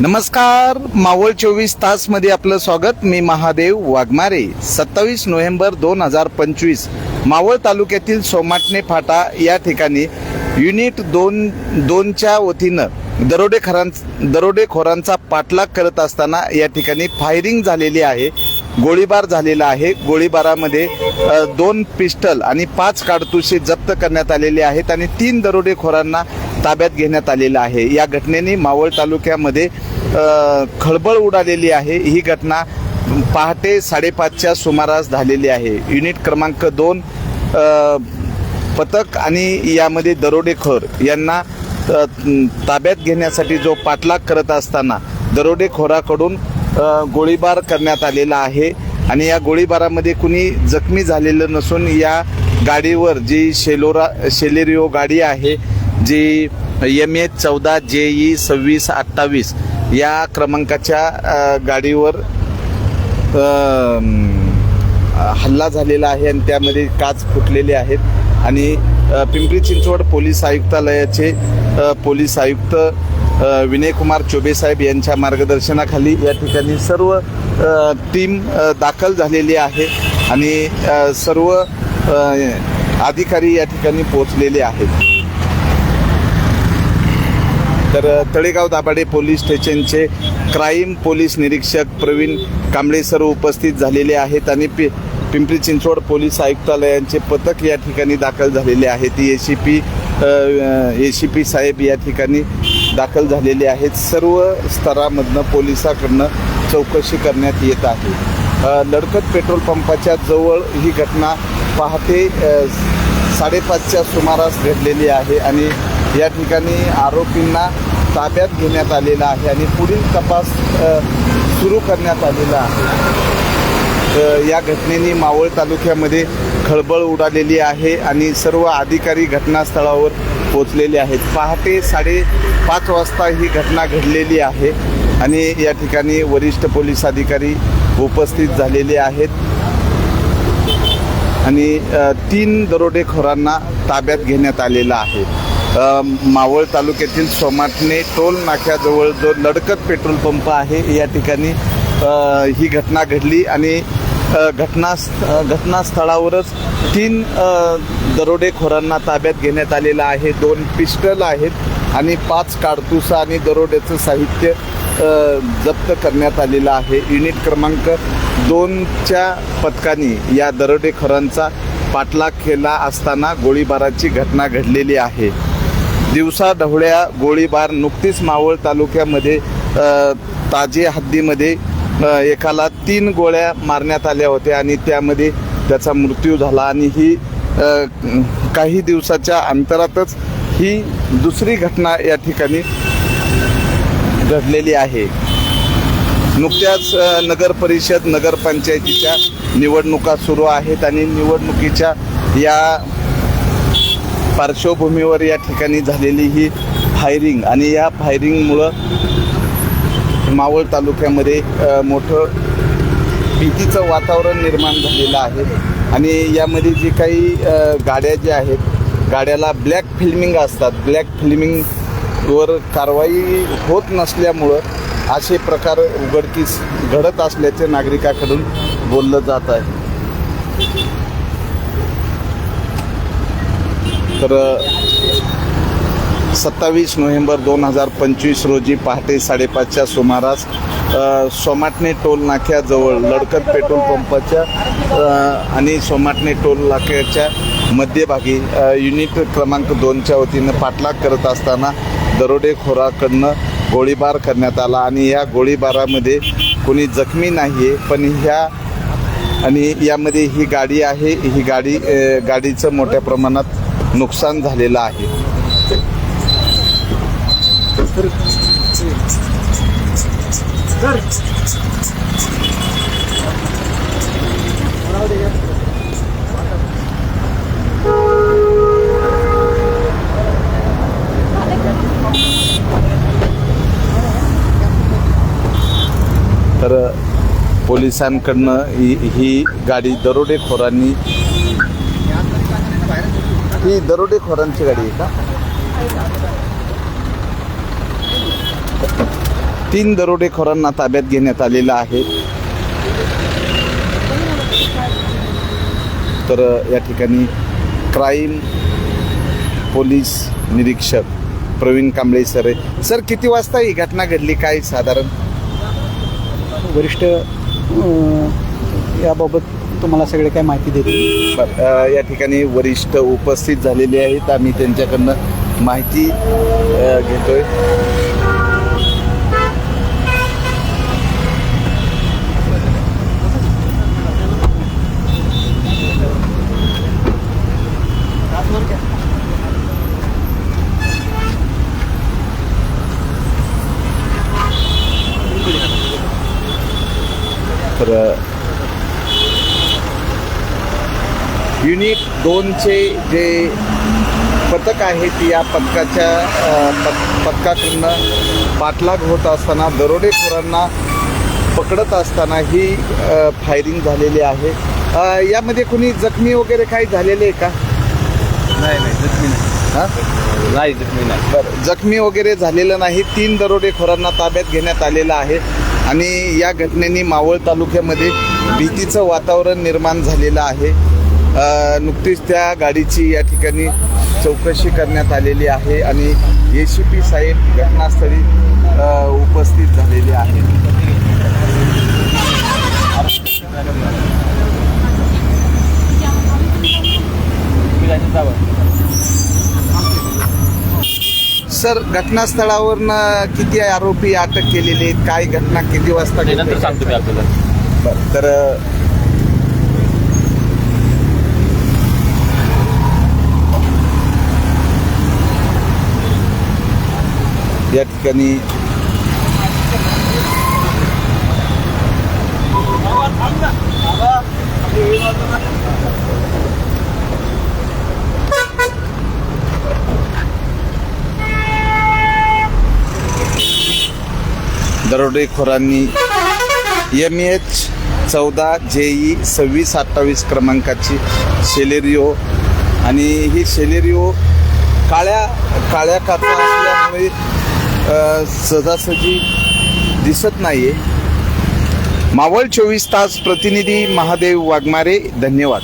नमस्कार मावळ चोवीस तासमध्ये आपलं स्वागत. मी महादेव वाघमारे. सत्तावीस नोव्हेंबर दोन हजार पंचवीस मावळ तालुक्यातील सोमाटणे फाटा या ठिकाणी युनिट दोन दोनच्या वतीनं दरोडेखोरां दरोडेखोरांचा पाठलाग करत असताना या ठिकाणी फायरिंग झालेली आहे. गोळीबार झालेला आहे. गोळीबारामध्ये दोन पिस्टल आणि पाच काडतुसे जप्त करण्यात आलेले आहेत आणि तीन दरोडेखोरांना ताब्यात घेण्यात आलेला आहे. या घटनेने मावळ तालुक्यामध्ये खळबळ उडालेली आहे. ही घटना पहाटे साडेपाचच्या सुमारास झालेली आहे. युनिट क्रमांक दोन पथक आणि यामध्ये दरोडेखोर यांना ताब्यात घेण्यासाठी जो पाठलाग करत असताना दरोडेखोराकडून गोळीबार करण्यात आलेला आहे आणि या गोळीबारामध्ये कुणी जखमी झालेलं नसून या गाडीवर जी शेलोरा शेलेरिओ गाडी आहे जी एम एच चौदा जे ई सव्वीस अठ्ठावीस या क्रमांकाच्या गाडीवर हल्ला झालेला आहे आणि त्यामध्ये काच फुटलेले आहेत. आणि पिंपरी चिंचवड पोलीस आयुक्तालयाचे पोलीस आयुक्त विनयकुमार चोबेसाहेब यांच्या मार्गदर्शनाखाली या ठिकाणी सर्व टीम दाखल झालेली आहे आणि सर्व अधिकारी या ठिकाणी पोहोचलेले आहेत. तर तळेगाव दाभाडे पोलीस स्टेशनचे क्राईम पोलीस निरीक्षक प्रवीण कांबळे सर उपस्थित झालेले आहेत आणि पि पिंपरी चिंचवड पोलीस आयुक्तालयांचे पथक या ठिकाणी दाखल झालेले आहेत. A C P A C P साहेब या ठिकाणी दाखल झालेले आहेत. सर्व स्तरामधनं पोलिसाकडनं चौकशी करण्यात येत आहे. लडकत पेट्रोल पंपाच्या जवळ ही घटना पहाटे साडेपाचच्या सुमारास घडलेली आहे आणि या ठिकाणी आरोपींना ताब्यात घेण्यात आलेला आहे आणि पुढील तपास सुरू करण्यात आलेला आहे. या घटनेने मावळ तालुक्यामध्ये खळबळ उडालेली आहे आणि सर्व अधिकारी घटनास्थळावर पोचलेले आहेत. पहाटे साडेपाच वाजता ही घटना घडलेली आहे आणि या ठिकाणी वरिष्ठ पोलीस अधिकारी उपस्थित झालेले आहेत. आणि तीन दरोडेखोरांना ताब्यात घेण्यात आलेलं आहे. मावळ तालुक्यातील सोमाटणे टोल नाक्याजवळ जो लडकत पेट्रोल पंप आहे या ठिकाणी ही घटना घडली आणि घटना घटनास्थळावरच तीन दरोडेखोरांना ताब्यात घेण्यात आलेलं आहे. दोन पिस्टल आहेत आणि पाच काडतुसं आणि दरोड्याचं साहित्य जप्त करण्यात आलेलं आहे. युनिट क्रमांक दोनच्या पथकाने या दरोडेखोरांचा पाठलाग केला असताना गोळीबाराची घटना घडलेली आहे. दिवसा ढवळ्या गोळीबार नुकतीच मावळ तालुक्यामध्ये ताजे हद्दीमध्ये एकाला तीन गोळ्या मारण्यात आल्या होत्या आणि त्यामध्ये त्याचा मृत्यू झाला आणि ही काही दिवसाच्या अंतरातच ही दुसरी घटना या ठिकाणी घडलेली आहे. नुकत्याच नगर परिषद नगरपंचायतीच्या निवडणुका सुरू आहेत आणि निवडणुकीच्या या पार्श्वभूमीवर या ठिकाणी झालेली ही फायरिंग आणि या फायरिंगमुळं मावळ तालुक्यामध्ये मोठं भीतीचं वातावरण निर्माण झालेलं आहे. आणि यामध्ये जी काही गाड्या ज्या आहेत गाड्याला ब्लॅक फिल्मिंग असतात. ब्लॅक फिल्मिंगवर कारवाई होत नसल्यामुळं असे प्रकार उघडकीस घडत असल्याचे नागरिकाकडून बोललं जात आहे. तर सत्तावीस नोव्हेंबर दोन हजार पंचवीस रोजी पहाटे साडेपाचच्या सुमारास सोमाटणे टोल नाक्याजवळ लडकत पेट्रोल पंपाच्या आणि सोमाटणे टोल नाक्याच्या मध्यभागी युनिट क्रमांक दोनच्या वतीनं पाठलाग करत असताना दरोडेखोराकडनं गोळीबार करण्यात आला आणि या गोळीबारामध्ये कोणी जखमी नाही आहे पण ह्या आणि यामध्ये ही गाडी आहे. ही गाडी गाडीचं मोठ्या प्रमाणात नुकसान झालेलं आहे. तर पोलिसांकडनं ही ही गाडी दरोडेखोरांनी ही दरोडेखोरांची गाडी आहे का? तीन दरोडेखोरांना ताब्यात घेण्यात आलेलं आहे. तर या ठिकाणी क्राईम पोलीस निरीक्षक प्रवीण कांबळे सर आहे. सर किती वाजता ही घटना घडली? काय साधारण? वरिष्ठ याबाबत तुम्हाला सगळे काय माहिती देतील. या ठिकाणी वरिष्ठ उपस्थित झालेले आहेत. आम्ही त्यांच्याकडनं माहिती घेतोय तर युनिट दोनचे जे पथक आहेत या पथकाच्या पथ पथकाकडनं पाठलाग होत असताना दरोडेखोरांना पकडत असताना ही फायरिंग झालेली आहे. यामध्ये कुणी जखमी वगैरे काही झालेले आहे का? नाही नाही जखमी नाही. हां? नाही जखमी नाही. बरं जखमी वगैरे झालेलं नाही. तीन दरोडेखोरांना ताब्यात घेण्यात आलेलं आहे. आणि या घटनेने मावळ तालुक्यामध्ये भीतीचं वातावरण निर्माण झालेलं आहे. नुकतीच त्या गाडीची या ठिकाणी चौकशी करण्यात आलेली आहे आणि ए सी पी साहेब घटनास्थळी उपस्थित झालेले आहेत. सर घटनास्थळावरनं किती आरोपी अटक केलेले आहेत? काय घटना किती वाजता तर या ठिकाणी दरोडेखोरांनी एम एच चौदा जेई सव्वीस अठ्ठावीस क्रमांकाची शेलेरिओ आणि ही शेलेरिओ काळ्या काळ्या काचा असल्यामुळे सहजासहजी दिसत नाही आहे मावळ चोवीस तास प्रतिनिधी महादेव वाघमारे धन्यवाद.